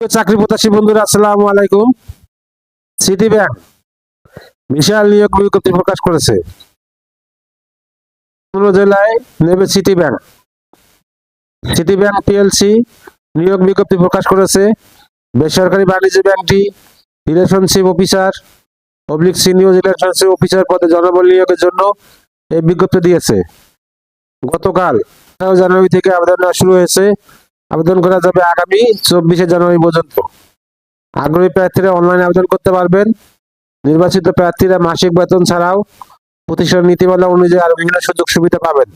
চাকরি প্রত্যাশী বন্ধুরা, আসসালামু আলাইকুম। সিটি ব্যাংক বিশাল নিয়োগ বিজ্ঞপ্তি প্রকাশ করেছে। জেলায় নেবে city bank city bank PLC নিয়োগ বিজ্ঞপ্তি প্রকাশ করেছে। বেসরকারি বাণিজ্য ব্যাংকটি relationship officer public senior relationship officer পদে জনবল নিয়োগের জন্য এই বিজ্ঞপ্তি দিয়েছে। গতকাল জানুয়ারি থেকে আবেদন শুরু হয়েছে। আবেদন করা যাবে আগামী চব্বিশে জানুয়ারি পর্যন্ত। আগ্রহী প্রার্থীরা অনলাইনে আবেদন করতে পারবেন। নির্বাচিত প্রার্থীরা মাসিক বেতন ছাড়াও প্রতিষ্ঠান নীতিমালা অনুযায়ী আরও বিভিন্ন সুযোগ সুবিধা পাবেন।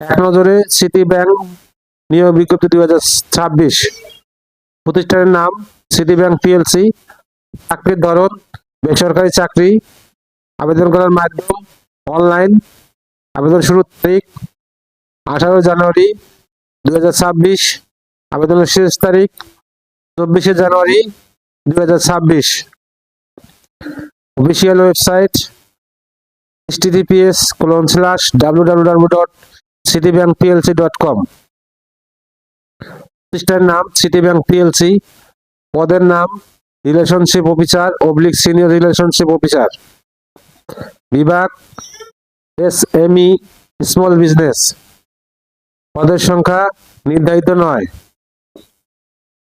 এক নজরে সিটি ব্যাংক নিয়োগ বিজ্ঞপ্তি দুই হাজার ছাব্বিশ। প্রতিষ্ঠানের নাম সিটি ব্যাংক পিএলসি চাকরির ধরন, বেসরকারি চাকরি, আবেদন করার মাধ্যম অনলাইন আবেদন শুরুর তারিখ, আঠারো জানুয়ারি দুই হাজার ছাব্বিশ আবেদনের শেষ তারিখ চব্বিশে জানুয়ারি দুই হাজার ছাব্বিশ। Official website slash www dot com প্রতিষ্ঠানের নাম সিটি ব্যাংক পিএলসি পদের নাম relationship officer public senior relationship officer বিভাগ S M E small business পদের সংখ্যা নির্ধারিত নয়।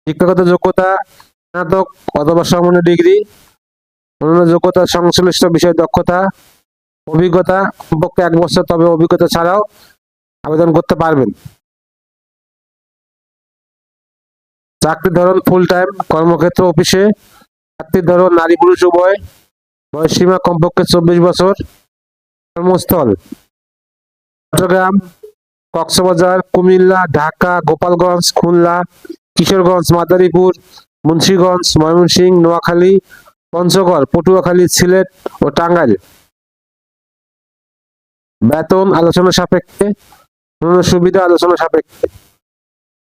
শিক্ষাগত যোগ্যতা, স্নাতক অথবা সমন্বয় ডিগ্রি, অন্যান্য যোগ্যতা, সংশ্লিষ্ট বিষয়ে দক্ষতা, অভিজ্ঞতা কমপক্ষে এক বছর, তবে অভিজ্ঞতা ছাড়াও আবেদন করতে পারবেন। চাকরির ধরন ফুল টাইম কর্মক্ষেত্র অফিসে, চাকরির ধরন নারী পুরুষ উভয় বয়সসীমা কমপক্ষে চব্বিশ বছর, কর্মস্থল, চট্টগ্রাম কক্সবাজার, কুমিল্লা, ঢাকা, গোপালগঞ্জ, খুলনা, কিশোরগঞ্জ, মাদারীপুর, মুন্সীগঞ্জ, ময়মনসিংহ, নোয়াখালী, পঞ্চগড়, পটুয়াখালী, সিলেট ও টাঙ্গাইল। বেতন আলোচনা সাপেক্ষে সুবিধা আলোচনা সাপেক্ষে।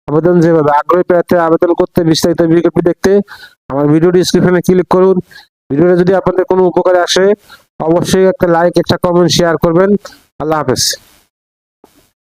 আবেদন যেভাবে আগ্রহী প্রার্থী আবেদন করতে বিস্তারিত বিজ্ঞপ্তি দেখতে আমার ভিডিও ডিসক্রিপশনে ক্লিক করুন। ভিডিওটা যদি আপনাদের কোনো উপকারে আসে, অবশ্যই একটা লাইক একটা কমেন্ট শেয়ার করবেন। আল্লাহ হাফেজ।